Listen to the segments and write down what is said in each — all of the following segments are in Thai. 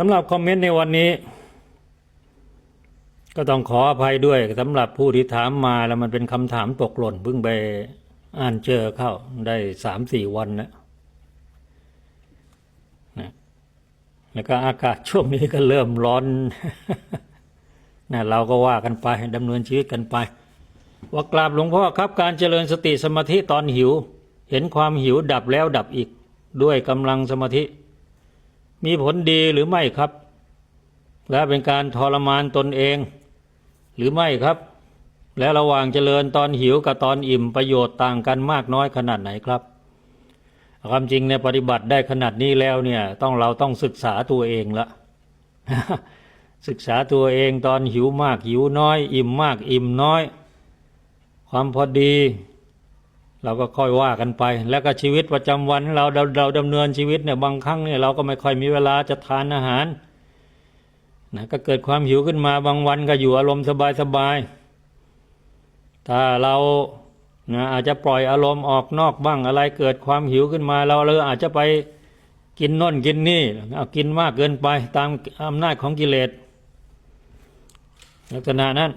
สำหรับคอมเมนต์ในวันนี้ ก็ต้องขออภัยด้วยสำหรับผู้ที่ถามมาแล้วมันเป็นคำถามตกหล่นเพิ่งไปอ่านเจอเข้าได้สามสี่วันแล้วนะแล้วก็อากาศช่วงนี้ก็เริ่มร้อนนะเราก็ว่ากันไปดำเนินชีวิตกันไป ว่ากราบหลวงพ่อครับการเจริญสติสมาธิตอนหิว เห็นความหิวดับแล้วดับอีก ด้วยกำลังสมาธิ มีผลดีหรือไม่ครับ และเป็นการทรมานตนเอง หรือไม่ครับ และระหว่างเจริญตอนหิวกับตอนอิ่มประโยชน์ต่างกันมากน้อยขนาดไหนครับความจริงในยปฏิบัติได้ขนาดนี้แล้วเนี่ยต้องเราต้องศึกษาตัวเองละศึกษาตัวเองตอนหิวมากหิวน้อย อิ่มมากอิ่มน้อย ความพอดี เราก็ค่อยว่ากันไป แล้วก็ชีวิตประจำวันเราเราเราดำเนินชีวิตเนี่ยบางครั้งเนี่ยเราก็ไม่ค่อยมีเวลาจะทานอาหารนะก็เกิดความหิวขึ้นมาบางวันก็อยู่อารมณ์สบายๆถ้าเรานะอาจจะปล่อยอารมณ์ออกนอกบ้างอะไรเกิดความหิวขึ้นมาเราเลยอาจจะไปกินน่นกินนี่เอากินมากเกินไปตามอำนาจของกิเลสลักษณะนั้น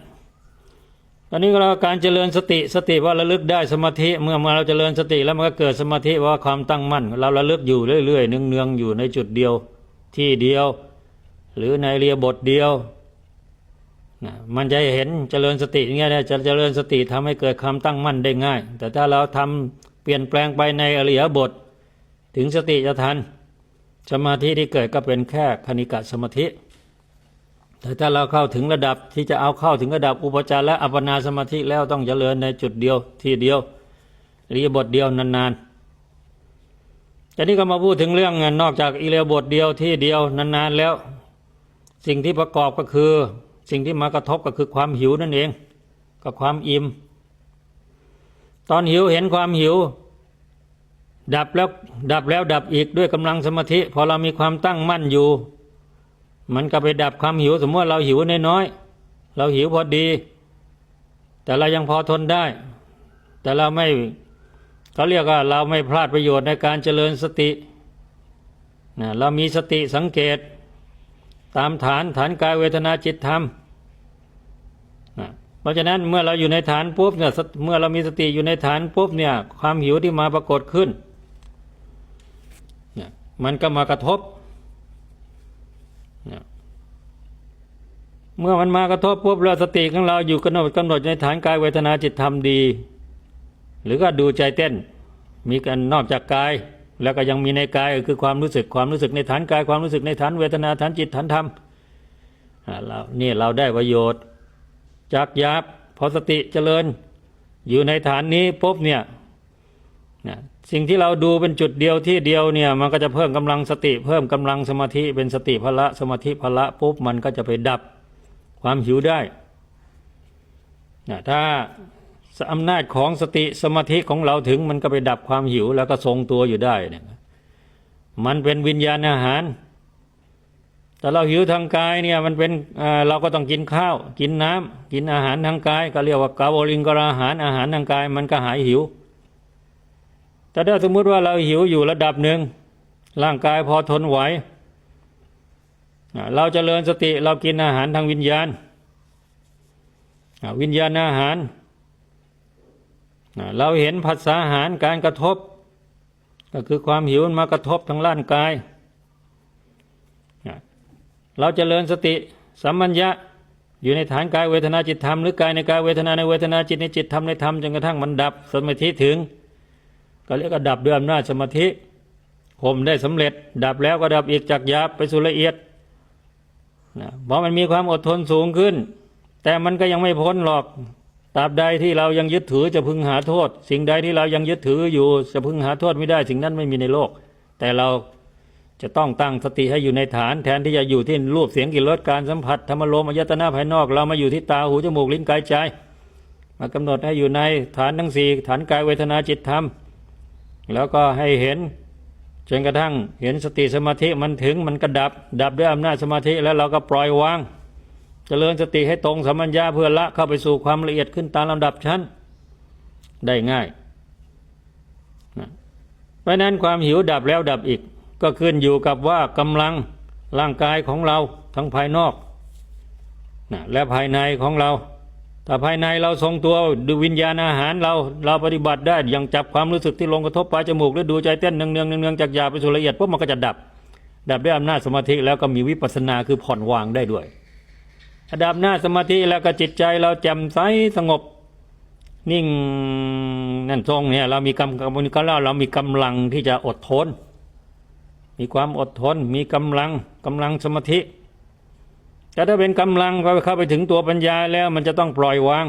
อันนี้เราการเจริญสติสติว่าระลึกได้สมาธิเมื่อมาเราเจริญสติแล้วมันก็เกิดสมาธิว่าความตั้งมั่น เราระลึกอยู่เรื่อยๆเนืองๆอยู่ในจุดเดียวที่เดียว หรือในเรียบทเดียวนะมันจะเห็นเจริญสติอย่างเงี้ยนะจะเจริญสติทำให้เกิดความตั้งมั่นได้ง่าย แต่ถ้าเราทำเปลี่ยนแปลงไปในอริยบท ถึงสติจะทันสมาธิที่เกิดก็เป็นแค่คณิกะสมาธิ แต่ถ้าเราเข้าถึงระดับที่จะเอาเข้าถึงระดับอุปจารและอัปปนาสมาธิแล้วต้องเจริญในจุดเดียวที่เดียวริยบทเดียวนานๆทีนี้ก็มาพูดถึงเรื่องนอกจากอิเริยบทเดียวที่เดียวนานๆแล้ว สิ่งที่ประกอบก็คือ สิ่งที่มากระทบก็คือความหิวนั่นเองกับความอิ่มตอนหิวเห็นความหิว ดับแล้วดับแล้วดับอีกด้วยกำลังสมาธิพอเรามีความตั้งมั่นอยู่ มันก็ไปดับความหิว สมมติว่าเราหิวน้อยๆเราหิวพอดี แต่เรายังพอทนได้ แต่เราไม่เขาเรียกว่าเราไม่พลาดประโยชน์ในการเจริญสตินะเรามีสติสังเกต ตามฐานฐานกายเวทนาจิตธรรมนะเพราะฉะนั้นเมื่อเราอยู่ในฐานปุ๊บเนี่ยเมื่อเรามีสติอยู่ในฐานปุ๊บเนี่ยความหิวที่มาปรากฏขึ้นเนี่ยมันก็มากระทบ เมื่อมันมากระทบปุ๊บเราสติของเราอยู่กำหนดกำหนดในฐานกายเวทนาจิตธรรมดี หรือก็ดูใจเต้น มีกันนอกจากกาย แล้วก็ยังมีในกายคือความรู้สึกความรู้สึกในฐานกายความรู้สึกในฐานเวทนาฐานจิตฐานธรรมอ่าเรานี่เราได้ประโยชน์จากยาบพอสติเจริญ อยู่ในฐานนี้ปุ๊บเนี่ย สิ่งที่เราดูเป็นจุดเดียวที่เดียวเนี่ยมันก็จะเพิ่มกำลังสติ เพิ่มกำลังสมาธิเป็นสติพละสมาธิพละปุ๊บมันก็จะไปดับความหิวได้นะถ้าอำนาจของสติสมาธิของเราถึงมันก็ไปดับความหิวแล้วก็ทรงตัวอยู่ได้เนี่ยมันเป็นวิญญาณอาหาร แต่เราหิวทางกายเนี่ยมันเป็นเราก็ต้องกินข้าว กินน้ำกินอาหารทางกาย ก็เรียกว่ากาโวลิงกราอาหารอาหารทางกาย มันก็หายหิว แต่ถ้าสมมุติว่าเราหิวอยู่ระดับหนึ่งร่างกายพอทนไหวเราจเจริญสติเรากินอาหารทางวิญญาณ วิญญาณอาหาร เราเห็นผัสสะอาหารการกระทบ ก็คือความหิวมันมากระทบทางร่างกาย เราจเจริญสติสัมมัญญะอยู่ในฐานกายเวทนาจิตธรรมหรือกายในกายเวทนาในเวทนาจิตในจิตธรรมในธรรมจนกระทั่งมันดับสมาธิถึง ก็เรียกว่าดับด้วยอำนาจสมาธิผมได้สำเร็จ ดับแล้วก็ดับอีกจากหยาบไปสู่ละเอียดนะเพราะมันมีความอดทนสูงขึ้น แต่มันก็ยังไม่พ้นหรอกตราบใดที่เรายังยึดถือจะพึงหาโทษ สิ่งใดที่เรายังยึดถืออยู่จะพึงหาโทษไม่ได้ สิ่งนั้นไม่มีในโลก แต่เราจะต้องตั้งสติให้อยู่ในฐานแทนที่จะอยู่ที่รูปเสียงกลิ่นรสการสัมผัสธรรมโลมอายตนะภายนอก เรามาอยู่ที่ตาหูจมูกลิ้นกายใจ มากำหนดให้อยู่ในฐานทั้งสี่ฐานกายเวทนาจิตธรรม แล้วก็ให้เห็นจนกระทั่งเห็นสติสมาธิมันถึงมันกระดับ ดับด้วยอำนาจสมาธิแล้วเราก็ปล่อยวางจเจริญสติให้ตรงสัมมัญญาเพื่อละเข้าไปสู่ความละเอียดขึ้นตามลำดับชั้นได้ง่ายเพราะนั้นความหิวดับแล้วดับอีก ก็ขึ้นอยู่กับว่ากำลังร่างกายของเราทั้งภายนอกนะและภายในของเรา ถ้าภายในเราทรงตัวดูวิญญาณอาหารเราเราปฏิบัติได้อย่างจับความรู้สึกที่ลงกระทบปลายจมูกแล้วดูใจเต้นเนืองเนืองเนืองๆจากหยาบไปสู่ละเอียดปุ๊บมันก็จะดับ ดับด้วยอำนาจสมาธิแล้วก็มีวิปัสสนาคือผ่อนวางได้ด้วยดับหน้าสมาธิแล้วก็จิตใจเราแจ่มใสสงบ นิ่งนั่นทรงเนี่ยเรามีกำกำมันก็เล่าเรามีกำลังที่จะอดทน มีความอดทน มีกำลังกำลังสมาธิ แต่ถ้าเป็นกำลังก็เข้าไปถึงตัวปัญญาแล้วมันจะต้องปล่อยวาง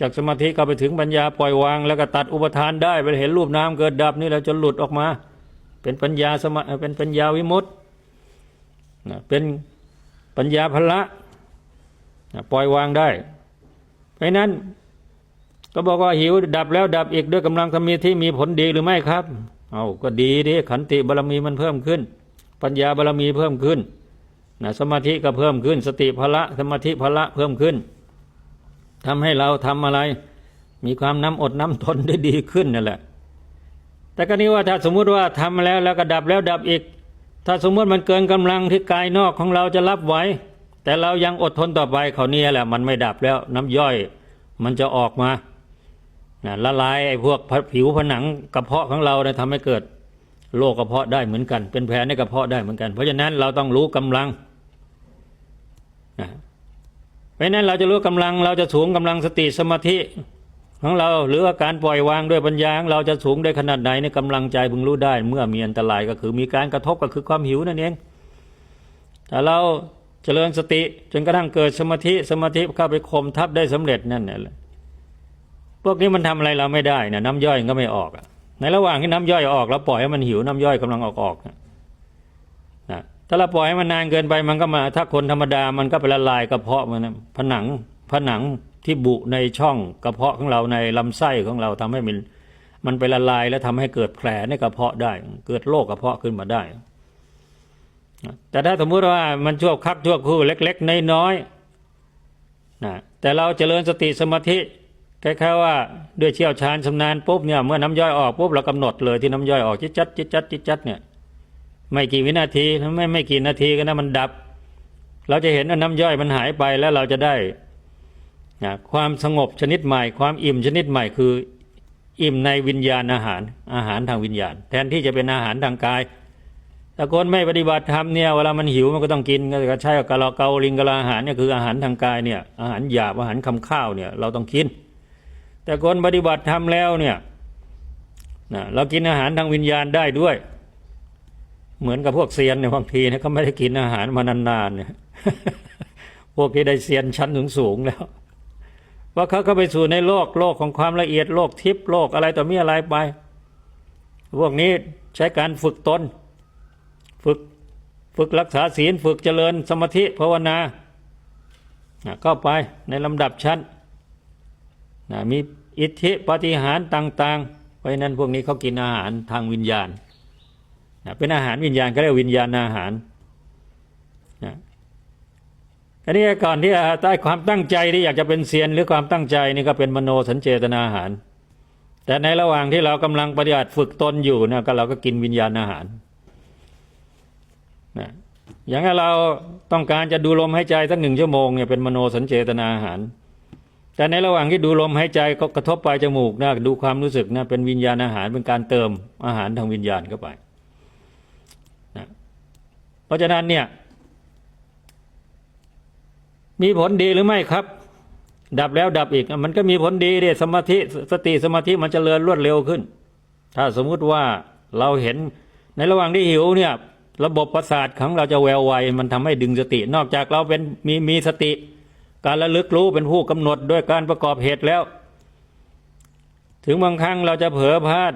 จากสมาธิเข้าไปถึงปัญญาปล่อยวาง แล้วก็ตัดอุปทานได้ไปเห็นรูปน้ำเกิดดับนี่แล้วจนหลุดออกมา เป็นปัญญาสมาเป็นปัญญาวิมุตตินะเป็นปัญญาพละปล่อยวางได้ เพราะนั้นก็บอกว่าหิวดับแล้วดับอีกด้วยกำลังสมาธิมีผลดีหรือไม่ครับ เอาก็ดีดิขันติบารมีมันเพิ่มขึ้น ปัญญาบารมีเพิ่มขึ้น นะสมาธิก็เพิ่มขึ้น สติพละสมาธิพละเพิ่มขึ้นทำให้เราทำอะไร มีความน้ำอดน้ำทนได้ดีขึ้นนั่นแหละ แต่ก็นี้ว่าถ้าสมมุติว่าทำแล้วแล้วก็ดับแล้วดับอีก ถ้าสมมติมันเกินกำลังที่กายนอกของเราจะรับไหวแต่เรายังอดทนต่อไปเขาวนี้แหละ มันไม่ดับแล้วน้ำย่อย มันจะออกมานะละลายไอ้พวกผิวผนังกระเพาะของเราเนี่ยทำให้เกิดโรคกระเพาะได้เหมือนกัน เป็นแผลในกระเพาะได้เหมือนกัน เพราะฉะนั้นเราต้องรู้กำลัง เพราะนั้นเราจะรู้กำลังเราจะสูงกำลังสติสมาธิของเราหรือว่าการปล่อยวางด้วยปัญญาของเราจะสูงได้ขนาดไหนในกำลังใจพึงรู้ได้ เมื่อมีอันตรายก็คือมีการกระทบก็คือความหิวนั่นเองแต่เราเจริญสติจนกระทั่งเกิดสมาธิสมาธิเข้าไปข่มทับได้สำเร็จนั่นแหละพวกนี้มันทำอะไรเราไม่ได้นะน้ำย่อยก็ไม่ออกในระหว่างที่น้ำย่อยออกเราปล่อยให้มันหิวน้ำย่อยกำลังออกออกนะ ถ้าเราปล่อยให้มันนานเกินไปมันก็มา ถ้าคนธรรมดามันก็ไปละลายกระเพาะมันนะผนังผนังที่บุในช่องกระเพาะของเราในลำไส้ของเราทำให้มันมันไปละลายแล้วทำให้เกิดแผลในกระเพาะได้ เกิดโรคกระเพาะขึ้นมาได้ แต่ถ้าสมมุติว่ามันชั่วคักชั่วคู่เล็ก ๆ น้อยๆนะแต่เราเจริญสติสมาธิแคล้ายๆว่าด้วยเชี่ยวชาญชำนาญปุ๊บเนี่ยเมื่อน้ำย่อยออกปุ๊บเรากำหนดเลยที่น้ำย่อยออกจิตจัดจิตจัดจิตจัดเนี่ย ไม่กี่วินาทีไม่ไม่กี่นาทีก็นะมันดับ เราจะเห็นว่าน้ำย่อยมันหายไปแล้วเราจะได้นะความสงบชนิดใหม่ ความอิ่มชนิดใหม่คือ อิ่มในวิญญาณอาหาร อาหารทางวิญญาณ แทนที่จะเป็นอาหารทางกายแต่คนไม่ปฏิบัติธรรมเนี่ยเวลามันหิวมันก็ต้องกินก็ใช่กะเราเกาลิงกะลาอาหารเนี่ยคืออาหารทางกายเนี่ยอาหารหยาบอาหารคำข้าวเนี่ยเราต้องกิน แต่คนปฏิบัติธรรมแล้วเนี่ยนะเรากินอาหารทางวิญญาณได้ด้วย เหมือนกับพวกเซียนเนี่ยบางทีเนี่ยเขาไม่ได้กินอาหารมานานๆเนี่ยพวกที่ได้เซียนชั้นสูงๆแล้ว ว่าเขาเข้าไปสู่ในโลกโลกของความละเอียดโลกทิพย์โลกอะไรต่อมีอะไรไป พวกนี้ใช้การฝึกตนฝึกฝึกรักษาศีลฝึกเจริญสมาธิภาวนานะเข้าไปในลำดับชั้นนะมีอิทธิปฏิหารต่าง ๆ เพราะนั้นพวกนี้เขากินอาหารทางวิญญาณ นะเป็นอาหารวิญญาณก็เรียกวิญญาณอาหารนะอันนี้ก่อนที่จะได้ความตั้งใจที่อยากจะเป็นเซียนหรือความตั้งใจนี่ก็เป็นมโนสัญเจตนาอาหาร แต่ในระหว่างที่เรากำลังปฏิบัติฝึกตนอยู่นะก็เราก็กินวิญญาณอาหารนะอย่างเราต้องการจะดูลมหายใจสักหนึ่งชั่วโมงเนี่ยเป็นมโนสัญเจตนาอาหาร แต่ในระหว่างที่ดูลมหายใจก็กระทบปลายจมูกนะดูความรู้สึกนะเป็นวิญญาณอาหารเป็นการเติมอาหารทางวิญญาณเข้าไป เพราะฉะนั้นเนี่ย มีผลดีหรือไม่ครับ ดับแล้วดับอีก มันก็มีผลดีเดสมาธิสติสมาธิมันจเจริญรวดเร็วขึ้น ถ้าสมมุติว่าเราเห็นในระหว่างที่หิวเนี่ย ระบบประสาทของเราจะแววไวมันทำให้ดึงสติ นอกจากเราเป็นมีมีสติ การระลึกรู้เป็นผู้กำหนดด้วยการประกอบเหตุแล้ว ถึงบางครั้งเราจะเผลอพลาด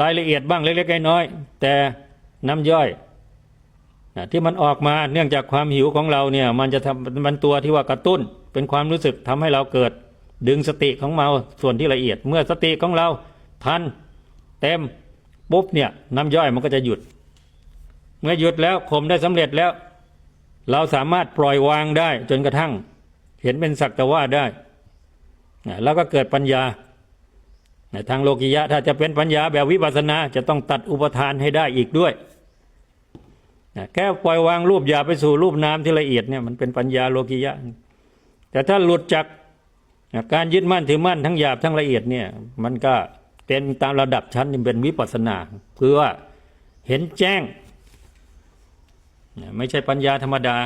รายละเอียดบ้างเล็กๆน้อยๆแต่น้ำย่อย ที่มันออกมาเนื่องจากความหิวของเราเนี่ย มันจะทำมันตัวที่ว่ากระตุ้น เป็นความรู้สึกทำให้เราเกิด ดึงสติของเราส่วนที่ละเอียด เมื่อสติของเราทัน เต็มปุ๊บเนี่ยน้ำย่อยมันก็จะหยุด เมื่อหยุดแล้วข่มได้สำเร็จแล้ว เราสามารถปล่อยวางได้จนกระทั่ง เห็นเป็นสักแต่ว่าได้แล้วก็เกิดปัญญาทางโลกิยะถ้าจะเป็นปัญญาแบบวิปัสสนาจะต้องตัดอุปทานให้ได้อีกด้วย แค่ปล่อยวางรูปหยาบไปสู่รูปน้ำที่ละเอียดเนี่ยมันเป็นปัญญาโลกิยะ แต่ถ้าหลุดจากการยึดมั่นถือมั่นทั้งหยาบทั้งละเอียดเนี่ยมันก็เป็นตามระดับชั้นเป็นวิปัสสนา คือว่าเห็นแจ้ง ไม่ใช่ปัญญาธรรมดา